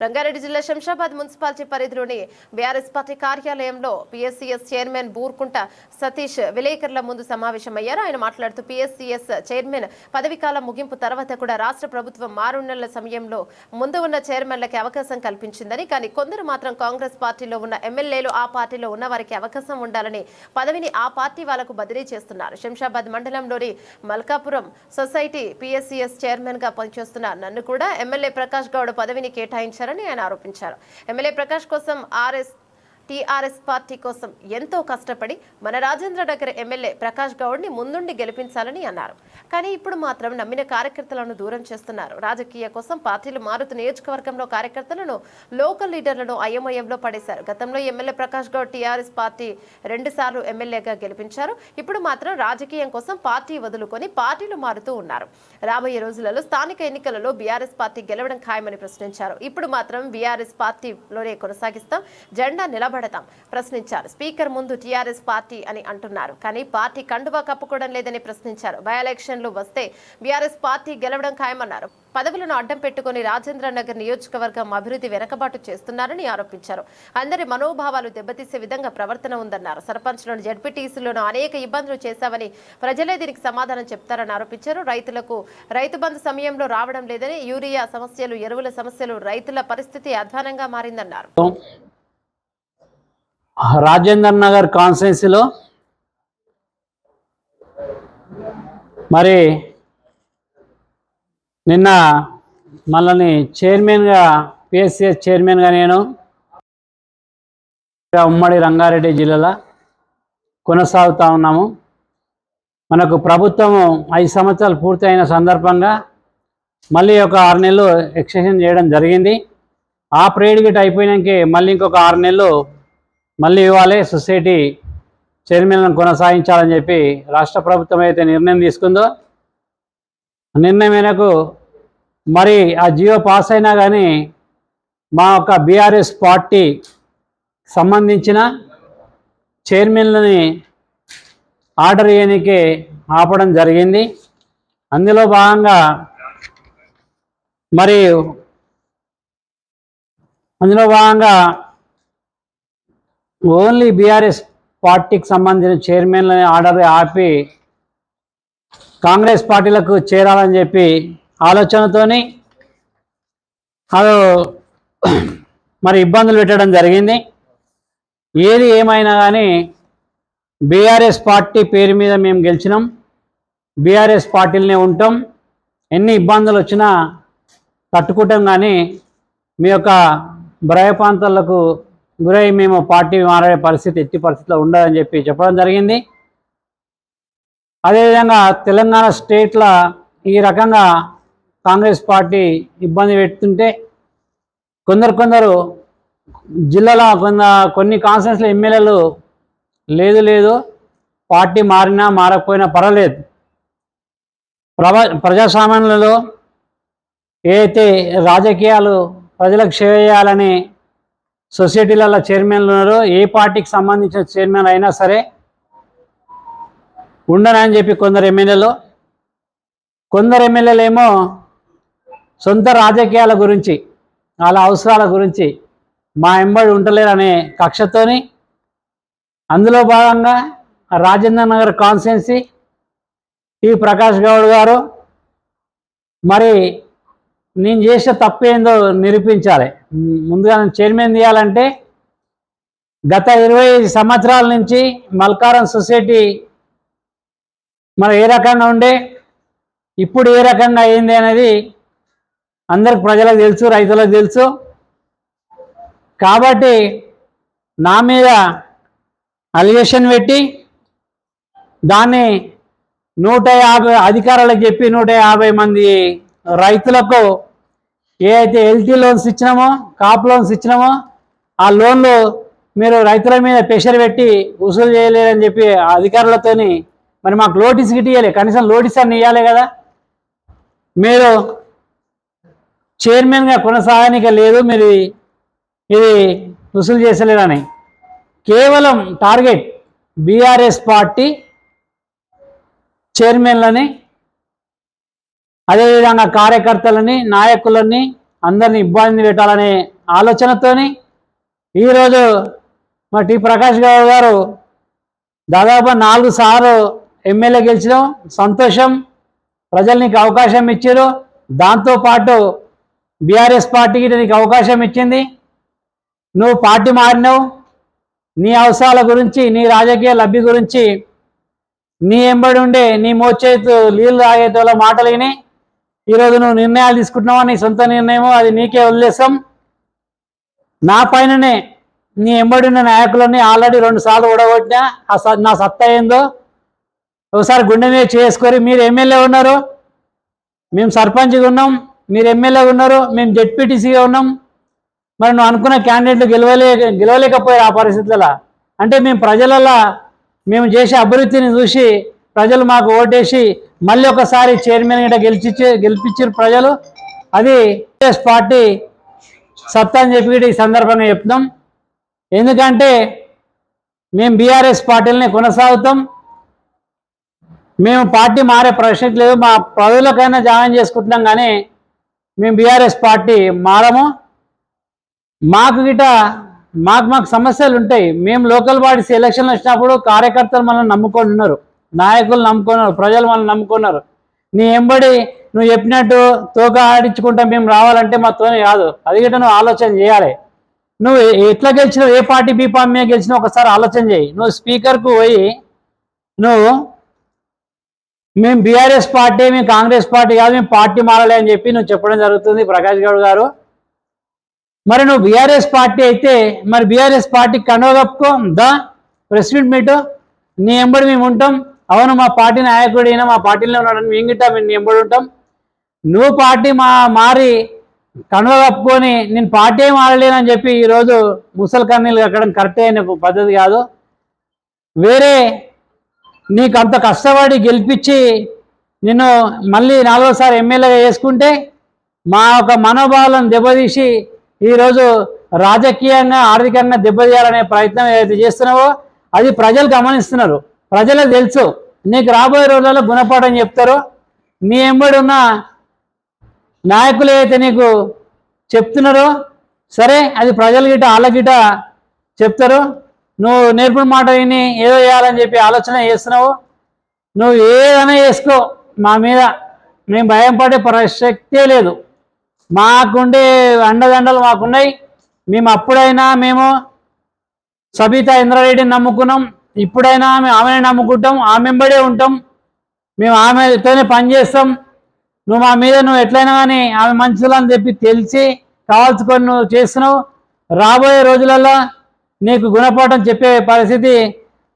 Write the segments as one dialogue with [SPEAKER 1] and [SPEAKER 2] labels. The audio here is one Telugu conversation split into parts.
[SPEAKER 1] రంగారెడ్డి జిల్లా శంషాబాద్ మున్సిపాలిటీ పరిధిలోని బీఆర్ఎస్ పార్టీ కార్యాలయంలో పిఎస్సిఎస్ చైర్మన్ బూర్కుంట సతీష్ విలేకరుల ముందు సమావేశమయ్యారు. ఆయన మాట్లాడుతూ పిఎస్సిఎస్ చైర్మన్ పదవీకాలం ముగింపు తర్వాత కూడా రాష్ట్ర ప్రభుత్వం ఆరు నెలల సమయంలో ముందు ఉన్న చైర్మన్లకి అవకాశం కల్పించిందని కానీ కొందరు మాత్రం కాంగ్రెస్ పార్టీలో ఉన్న ఎమ్మెల్యేలు ఆ పార్టీలో ఉన్న వారికి అవకాశం ఉండాలని పదవిని ఆ పార్టీ వాళ్ళకు బదిలీ చేస్తున్నారు. శంషాబాద్ మండలంలోని మల్కాపురం సొసైటీ పిఎస్సిఎస్ చైర్మన్గా పనిచేస్తున్న నన్ను కూడా ఎమ్మెల్యే ప్రకాష్ గౌడ్ పదవిని కేటాయించారని ఆయన ఆరోపించారు. ఎమ్మెల్యే ప్రకాష్ కోసం ఆర్ఎస్ టీఆర్ఎస్ పార్టీ కోసం ఎంతో కష్టపడి మన రాజేంద్ర నగర్ ఎమ్మెల్యే ప్రకాష్ గౌడ్ని ముందుండి గెలిపించాలని అన్నారు. కానీ ఇప్పుడు మాత్రం నమ్మిన కార్యకర్తలను దూరం చేస్తున్నారు. రాజకీయ కోసం పార్టీలు మారుతు నియోజకవర్గంలో కార్యకర్తలను లోకల్ లీడర్లను అయోమయంలో పడేశారు. గతంలో MLA Prakash Goud TRS party రెండుసార్లు ఎమ్మెల్యేగా గెలిపించారు. ఇప్పుడు మాత్రం రాజకీయం కోసం పార్టీ వదులుకొని పార్టీలు మారుతూ ఉన్నారు. రాబోయే రోజులలో స్థానిక ఎన్నికలలో బీఆర్ఎస్ పార్టీ గెలవడం ఖాయమని ప్రశ్నించారు. ఇప్పుడు మాత్రం బీఆర్ఎస్ పార్టీలోనే కొనసాగిస్తాం. జెండా నిలబడతాం ప్రశ్నించారు. స్పీకర్ ముందు టీఆర్ఎస్ పార్టీ అని అంటున్నారు. కానీ పార్టీ కండువా కప్పుకోవడం లేదని ప్రశ్నించారు. బై ఎలక్షన్లు వస్తే బీఆర్ఎస్ పార్టీ గెలవడం ఖాయమన్నారు. పదవులను అడ్డం పెట్టుకుని రాజేంద్ర నగర్ నియోజకవర్గం అభివృద్ధి వెనకబాటు చేస్తున్నారని ఆరోపించారు. అందరి మనోభావాలు దెబ్బతీసే విధంగా ప్రవర్తన ఉందన్నారు. సర్పంచ్లను జడ్పీటీసీలను అనేక ఇబ్బందులు చేశామని ప్రజలే దీనికి సమాధానం చెప్తారని ఆరోపించారు. రైతులకు రైతు బంధు సమయంలో రావడం లేదని యూరియా సమస్యలు ఎరువుల సమస్యలు రైతుల పరిస్థితి అధ్వానంగా మారిందన్నారు.
[SPEAKER 2] రాజేందర్ నగర్ కాన్స్టిట్యున్సీలో మరి నిన్న మనల్ని చైర్మన్గా పిఎస్సిఎస్ చైర్మన్గా నేను ఉమ్మడి రంగారెడ్డి జిల్లాలో కొనసాగుతూ ఉన్నాము. మనకు ప్రభుత్వము ఐదు సంవత్సరాలు పూర్తయిన సందర్భంగా మళ్ళీ ఒక ఆరు నెలలు ఎక్స్టెన్షన్ చేయడం జరిగింది. ఆ పీరియడ్ గిట్ అయిపోయినాకే మళ్ళీ ఇంకొక ఆరు నెలలు మళ్ళీ ఇవ్వాలి సొసైటీ చైర్మన్లను కొనసాగించాలని చెప్పి రాష్ట్ర ప్రభుత్వం అయితే నిర్ణయం తీసుకుందో నిర్ణయం మేరకు మరి ఆ జియో పాస్ అయినా కానీ మా యొక్క బీఆర్ఎస్ పార్టీ సంబంధించిన చైర్మన్లని ఆర్డర్ చేయడానికి ఆపడం జరిగింది. అందులో భాగంగా మరి అందులో భాగంగా ఓన్లీ బీఆర్ఎస్ పార్టీకి సంబంధించిన చైర్మన్లని ఆర్డర్ ఆపి కాంగ్రెస్ పార్టీలకు చేరాలని చెప్పి ఆలోచనతోని అది మరి ఇబ్బందులు పెట్టడం జరిగింది. ఏది ఏమైనా కానీ బీఆర్ఎస్ పార్టీ పేరు మీద మేము గెలిచినాం. బీఆర్ఎస్ పార్టీలనే ఉంటాం. ఎన్ని ఇబ్బందులు వచ్చినా తట్టుకుంటాం కానీ మీ యొక్క భయప్రాంతాలకు గురై మేము పార్టీ మారే పరిస్థితి ఎట్టి పరిస్థితిలో ఉండదని చెప్పి చెప్పడం జరిగింది. అదేవిధంగా తెలంగాణ స్టేట్ల ఈ రకంగా కాంగ్రెస్ పార్టీ ఇబ్బంది పెడుతుంటే కొందరు కొందరు జిల్లాల కొంత కొన్ని కాన్స్టిట్యూన్స్లో ఎమ్మెల్యేలు లేదు లేదు పార్టీ మారినా మారకపోయినా పర్వాలేదు. ప్రవ ప్రజాస్వామ్యంలో ఏదైతే రాజకీయాలు ప్రజలకు సేవ చేయాలని సొసైటీలలో చైర్మన్లు ఉన్నారు ఏ పార్టీకి సంబంధించిన చైర్మన్ అయినా సరే ఉండనని చెప్పి కొందరు ఎమ్మెల్యేలు. కొందరు ఎమ్మెల్యేలు ఏమో సొంత రాజకీయాల గురించి వాళ్ళ అవసరాల గురించి మా ఎంబడి ఉండలేరనే కక్షతోని అందులో భాగంగా రాజేంద్ర నగర్ కాన్స్టిట్యున్సీ టి ప్రకాష్ గౌడ్ గారు మరి నేను చేసే తప్పేందో నిరూపించాలి. ముందుగా నేను చైర్మన్ తీయాలంటే గత ఇరవై ఐదు సంవత్సరాల నుంచి మల్కారం సొసైటీ మరి ఏ రకంగా ఉండే ఇప్పుడు ఏ రకంగా అయింది అనేది అందరికి ప్రజలకు తెలుసు రైతులకు తెలుసు. కాబట్టి నా మీద అలిగేషన్ పెట్టి దాన్ని నూట యాభై అధికారులకు చెప్పి నూట యాభై మంది రైతులకు ఏ అయితే ఎల్టీ లోన్స్ ఇచ్చినామో కాప్ లోన్స్ ఇచ్చినామో ఆ లోన్లు మీరు రైతుల మీద ప్రెషర్ పెట్టి వసూలు చేయలేరని చెప్పి ఆ అధికారులతోని మరి మాకు నోటీస్ గిట్ కనీసం నోటీస్ అని ఇవ్వాలి కదా. మీరు చైర్మన్గా కొనసాగనిక లేదు మీరు ఇది వసూలు చేసలేరని. కేవలం టార్గెట్ బీఆర్ఎస్ పార్టీ చైర్మన్లని అదేవిధంగా కార్యకర్తలని నాయకులని అందరిని ఇబ్బంది పెట్టాలనే ఆలోచనతోని ఈరోజు మా టి ప్రకాష్ గౌడ్ గారు దాదాపు నాలుగు సార్లు ఎమ్మెల్యే గెలిచడం సంతోషం ప్రజలు నీకు అవకాశం ఇచ్చారు దాంతోపాటు బీఆర్ఎస్ పార్టీకి నీకు అవకాశం ఇచ్చింది. నువ్వు పార్టీ మారినావు. నీ అవసరాల గురించి నీ రాజకీయ లబ్ధి గురించి నీ ఎంబడి ఉండే నీ మోచేతు నీళ్ళు తాగేటోళ్ళ మాటలు విని ఈరోజు నువ్వు నిర్ణయాలు తీసుకుంటున్నావా? నీ సొంత నిర్ణయమో అది నీకే వదిలేసాం నా పైననే నీ ఎంబడిన ఉన్న నాయకులని ఆల్రెడీ రెండు సార్లు ఓడగొట్టినా ఆ స- నా సత్తా ఏందో ఒకసారి గుండె మీద చేసుకొని మీరు ఎమ్మెల్యే ఉన్నారు. మేము సర్పంచ్గా ఉన్నాం మీరు ఎమ్మెల్యే ఉన్నారు మేము జెడ్పీటీసీగా ఉన్నాం. మరి నువ్వు అనుకున్న క్యాండిడేట్లు గెలవలే గెలవలేకపోయారు ఆ పరిస్థితులలో. అంటే మేము ప్రజలలో మేము చేసే అభివృద్ధిని చూసి ప్రజలు మాకు ఓటేసి మళ్ళీ ఒకసారి చైర్మన్ గిట గెలిచి గెలిపించారు ప్రజలు. అది కాంగ్రెస్ పార్టీ సత్తా అని చెప్పి ఈ సందర్భంగా చెప్తాం ఎందుకంటే మేము బీఆర్ఎస్ పార్టీలని కొనసాగుతాం. మేము పార్టీ మారే ప్రశ్న లేదు. మా ప్రజలకైనా జాయిన్ చేసుకుంటున్నాం కానీ మేము బీఆర్ఎస్ పార్టీ మారము. మాకు గిట మాకు మాకు సమస్యలు ఉంటాయి. మేము లోకల్ బాడీస్ ఎలక్షన్లు వచ్చినప్పుడు కార్యకర్తలు మనల్ని నమ్ముకొని ఉన్నారు. నాయకులు నమ్ముకున్నారు ప్రజలు మనల్ని నమ్ముకున్నారు. నీ ఎంబడి నువ్వు చెప్పినట్టు తోక ఆడించుకుంటా మేము రావాలంటే మా తోనే కాదు అది గిట్ట నువ్వు ఆలోచన చేయాలి. నువ్వు ఎట్లా గెలిచినావు ఏ పార్టీ బీ పార్టీ గెలిచినావు ఒకసారి ఆలోచన చేయి. నువ్వు స్పీకర్కు పోయి నువ్వు మేము బీఆర్ఎస్ పార్టీ మేము కాంగ్రెస్ పార్టీ కాదు మేము పార్టీ మారలే అని చెప్పి నువ్వు చెప్పడం జరుగుతుంది ప్రకాష్ గౌడ్ గారు. మరి నువ్వు బీఆర్ఎస్ పార్టీ అయితే మరి బీఆర్ఎస్ పార్టీ కండవ కప్పుకో దా ప్రెస్ మీట్ మీటు నీ ఎంబడి మేము ఉంటాం. అవును మా పార్టీ నాయకుడు అయినా మా పార్టీలో ఉన్నాడని మేము గిట్ట మేము నీ ఎంబడి ఉంటాం. నువ్వు పార్టీ మా మారి కనువ కప్పుకొని నేను పార్టీ ఏం మారలేనని చెప్పి ఈరోజు ముసలి కన్నీళ్ళు కట్టడం కరెక్ట్ అయిన పద్ధతి కాదు. వేరే నీకు అంత కష్టపడి గెలిపించి నిన్ను మళ్ళీ నాలుగోసారి ఎమ్మెల్యేగా చేసుకుంటే మా యొక్క మనోభావాలను దెబ్బతీసి ఈరోజు రాజకీయంగా ఆర్థికంగా దెబ్బతీయాలనే ప్రయత్నం ఏదైతే చేస్తున్నావో అది ప్రజలు గమనిస్తున్నారు. ప్రజలకు తెలుసు. నీకు రాబోయే రోజుల్లో గుణపాఠం చెప్తారు నీ ఎంబడి ఉన్న నాయకులు ఏదైతే నీకు చెప్తున్నారో సరే అది ప్రజల గిట వాళ్ళ గిట చెప్తారు నువ్వు నేర్పిన మాట విని ఏదో చేయాలని చెప్పి ఆలోచన చేస్తున్నావు నువ్వు ఏదైనా చేసుకో. మా మీద మేము భయం పడే ప్రసక్తే లేదు. మాకుండే అండదండలు మాకున్నాయి. మేము అప్పుడైనా మేము సబితా ఇంద్రారెడ్డిని నమ్ముకున్నాం. ఇప్పుడైనా మేము ఆమెనే నమ్ముకుంటాం ఆమె ఉంటాం మేము ఆమెతోనే పని చేస్తాం నువ్వు మా మీద నువ్వు ఎట్లయినా కానీ ఆమె మంచిదని చెప్పి తెలిసి కావాల్సుకొని నువ్వు చేస్తున్నావు. రాబోయే రోజులలో నీకు గుణపాఠం చెప్పే పరిస్థితి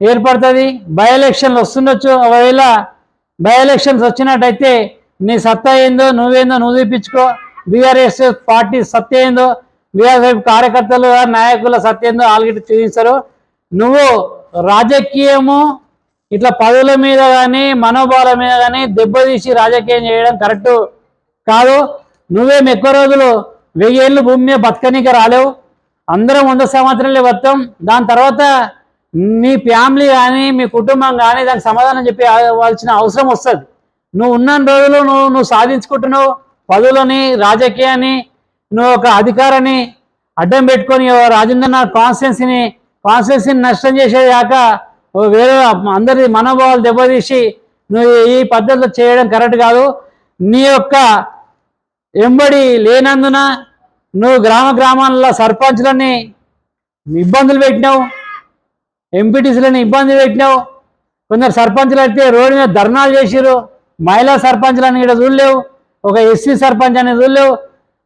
[SPEAKER 2] ఏర్పడుతుంది. బై ఎలక్షన్లు వస్తుండొచ్చు. ఒకవేళ బై ఎలక్షన్స్ వచ్చినట్టయితే నీ సత్తా ఏందో నువ్వేందో నువ్వు చూపించుకో. బీఆర్ఎస్ పార్టీ సత్తా ఏందో బీఆర్ఎస్ కార్యకర్తలు నాయకుల సత్తా ఏందో వాళ్ళకి చూపిస్తారు నువ్వు రాజకీయము ఇట్లా పదవుల మీద కానీ మనోభావాల మీద కానీ దెబ్బతీసి రాజకీయం చేయడం కరెక్ట్ కాదు. నువ్వేం ఎక్కువ రోజులు వెయ్యేళ్ళు భూమి మీద బతకనీక రాలేవు. అందరం వంద సంవత్సరాలే బతాం. దాని తర్వాత మీ ఫ్యామిలీ కానీ మీ కుటుంబం కానీ దానికి సమాధానం చెప్పి వాల్సిన అవసరం వస్తుంది. నువ్వు ఉన్న రోజులు నువ్వు నువ్వు సాధించుకుంటున్నావు. పదవులని రాజకీయాన్ని నువ్వు ఒక అధికారాన్ని అడ్డం పెట్టుకొని రాజేంద్రనాథ్ కాన్స్టిట్యున్సీని ప్రాసెస్ని నష్టం చేసేదాక ఓ వేరే అందరి మనోభావాలు దెబ్బతీసి నువ్వు ఈ పద్ధతిలో చేయడం కరెక్ట్ కాదు. నీ యొక్క ఎంబడి లేనందున నువ్వు గ్రామ గ్రామాల్లో సర్పంచ్లని ఇబ్బందులు పెట్టినావు. ఎంపీటీసీలని ఇబ్బంది పెట్టినావు. కొందరు సర్పంచ్లు అయితే రోడ్డు మీద ధర్నాలు చేసిరు మహిళా సర్పంచ్లని ఇక్కడ చూడలేవు. ఒక ఎస్సీ సర్పంచ్ అనేది చూడలేవు.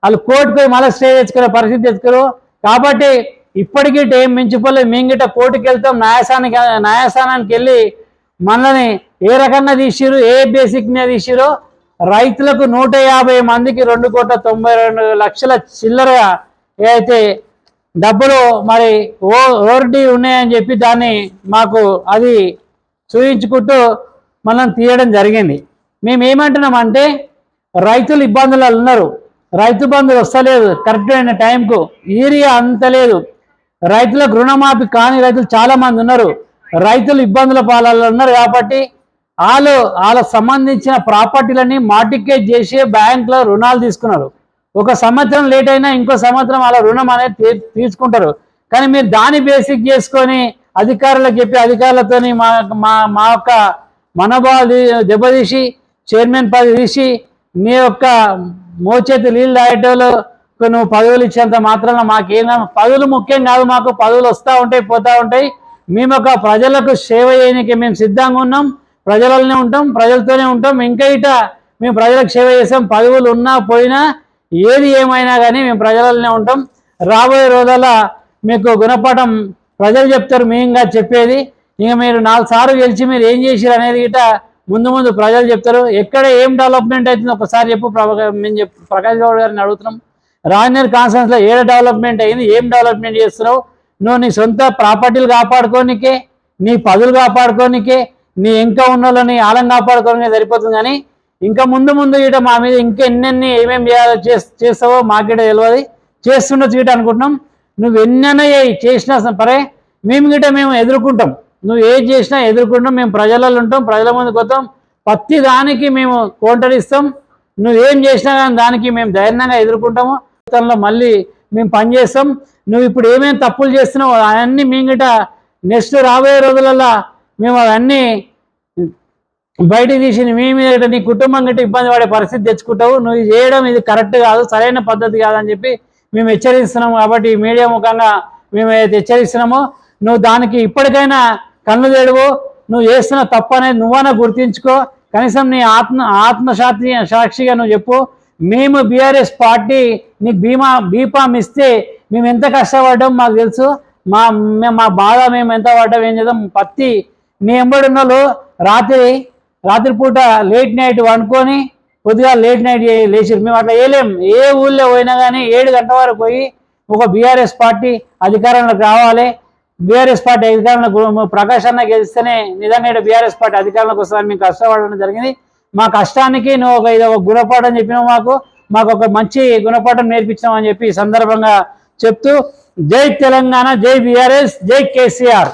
[SPEAKER 2] వాళ్ళు కోర్టుకు పోయి మళ్ళీ స్టే తెచ్చుకునే పరిస్థితి తెచ్చుకోరు కాబట్టి ఇప్పటికీ టైం మించిపోలేదు మేము గిట్ట కోర్టుకి వెళ్తాం న్యాయస్థానానికి న్యాయస్థానానికి వెళ్ళి మనల్ని ఏ రకంగా తీసిరు ఏ బేసిక్ మీద తీసిరో రైతులకు నూట యాభై మందికి రెండు కోట్ల తొంభై రెండు లక్షల చిల్లరగా ఏదైతే డబ్బులు మరి ఓ ఓర్డి ఉన్నాయని చెప్పి దాన్ని మాకు అది చూయించుకుంటూ మనం తీయడం జరిగింది. మేము ఏమంటున్నామంటే రైతులు ఇబ్బందులు ఉన్నారు. రైతు బంధువులు వస్తలేదు కరెక్ట్ అయిన టైంకు ఏరియా అంత లేదు. రైతులకు రుణమాఫీ కాని రైతులు చాలా మంది ఉన్నారు. రైతులు ఇబ్బందుల పాలలో ఉన్నారు కాబట్టి వాళ్ళు వాళ్ళకు సంబంధించిన ప్రాపర్టీలని మార్టికేజ్ చేసి బ్యాంకులో రుణాలు తీసుకున్నారు. ఒక సంవత్సరం లేట్ అయినా ఇంకో సంవత్సరం అలా రుణం అనేది తీసుకుంటారు. కానీ మీరు దాన్ని బేసిక్ చేసుకొని అధికారులకు చెప్పి అధికారులతోని మా మా మా యొక్క మనోభావాలు దెబ్బతీసి చైర్మన్ పది తీసి మీ యొక్క మోచేతి నీళ్ళు తాగేటోళ్ళు నువ్వు పదవులు ఇచ్చేంత మాత్రాన మాకేం పదవులు ముఖ్యం కాదు మాకు పదవులు వస్తూ ఉంటాయి పోతూ ఉంటాయి. మేము ఒక ప్రజలకు సేవ చేయడానికి మేము సిద్ధంగా ఉన్నాం. ప్రజలలోనే ఉంటాం ప్రజలతోనే ఉంటాం. ఇంకా ఇట మేము ప్రజలకు సేవ చేసాం పదవులు ఉన్నా పోయినా ఏది ఏమైనా కానీ మేము ప్రజలలోనే ఉంటాం. రాబోయే రోజుల మీకు గుణపాఠం ప్రజలు చెప్తారు మేంగా చెప్పేది. ఇక మీరు నాలుగు సార్లు గెలిచి మీరు ఏం చేసారు అనేది గిట ముందు ముందు ప్రజలు చెప్తారు. ఎక్కడ ఏం డెవలప్మెంట్ అవుతుంది ఒకసారి చెప్పు ప్రభా మేము చెప్పు. ప్రకాష్ గౌడ్ గారిని అడుగుతున్నాం. రాజనీర్ కాన్ఫరెన్స్లో ఏడ డెవలప్మెంట్ అయింది ఏం డెవలప్మెంట్ చేస్తున్నావు? నువ్వు నీ సొంత ప్రాపర్టీలు కాపాడుకోనికే నీ పదులు కాపాడుకోనికే నీ ఇంకా ఉన్న వాళ్ళని ఆలం కాపాడుకోవడానికి సరిపోతుంది కానీ ఇంకా ముందు ముందు ఇట మా మీద ఇంకా ఎన్నెన్ని ఏమేమి చేయాలో చేస్- చేస్తావో మాకిట తెలియదు చేస్తుండొచ్చు ఇట అనుకుంటున్నాం. నువ్వు ఎన్నైనా చేసినా సరే మేము గిట మేము ఎదుర్కొంటాం. నువ్వు ఏది చేసినా ఎదుర్కొంటాం మేము ప్రజలలో ఉంటాం ప్రజల ముందుకు వస్తాం. ప్రతి దానికి మేము కోంటరిస్తాం నువ్వు ఏం చేసినా కానీ దానికి మేము ధైర్యంగా ఎదుర్కొంటాము. తనలో మళ్ళీ మేము పనిచేస్తాం నువ్వు ఇప్పుడు ఏమేమి తప్పులు చేస్తున్నావు అవన్నీ మీంగిట నెక్స్ట్ రాబోయే రోజులలో మేము అవన్నీ బయట తీసి మీ మీద నీ కుటుంబం గట్టి ఇబ్బంది పడే పరిస్థితి తెచ్చుకుంటావు. నువ్వు చేయడం ఇది కరెక్ట్ కాదు సరైన పద్ధతి కాదని చెప్పి మేము హెచ్చరిస్తున్నాము కాబట్టి మీడియా ముఖంగా మేము ఏదైతే హెచ్చరిస్తున్నామో నువ్వు దానికి ఇప్పటికైనా కన్ను తెడువు. నువ్వు చేస్తున్న తప్పు అనేది నువ్వైనా గుర్తించుకో. కనీసం నీ ఆత్మ ఆత్మసాక్షి సాక్షిగా నువ్వు చెప్పు. మేము బీఆర్ఎస్ పార్టీ నీకు బీమా బీఫామ్ ఇస్తే మేము ఎంత కష్టపడ్డాం మాకు తెలుసు. మా మేము మా బాధ మేము ఎంత పడ్డాం ఏం చేద్దాం? పత్తి మీ ఎంబడి ఉన్న వాళ్ళు రాత్రి రాత్రిపూట లేట్ నైట్ వండుకొని కొద్దిగా లేట్ నైట్ లేచారు మేము అట్లా వేయలేం ఏ ఊళ్ళో పోయినా కానీ ఏడు గంటల వరకు పోయి ఒక బీఆర్ఎస్ పార్టీ అధికారంలోకి రావాలి. బీఆర్ఎస్ పార్టీ అధికారంలో ప్రకాశ్ అన్న గెలిస్తేనే నిజంగా బీఆర్ఎస్ పార్టీ అధికారంలోకి వస్తారని మేము కష్టపడడం జరిగింది. మా కష్టానికి నువ్వు ఒక ఇది ఒక గుణపాఠం చెప్పినావు మాకు. మాకు ఒక మంచి గుణపాఠం నేర్పించినావు అని చెప్పి సందర్భంగా చెప్తూ జై తెలంగాణ జై బీఆర్ఎస్ జై కేసీఆర్.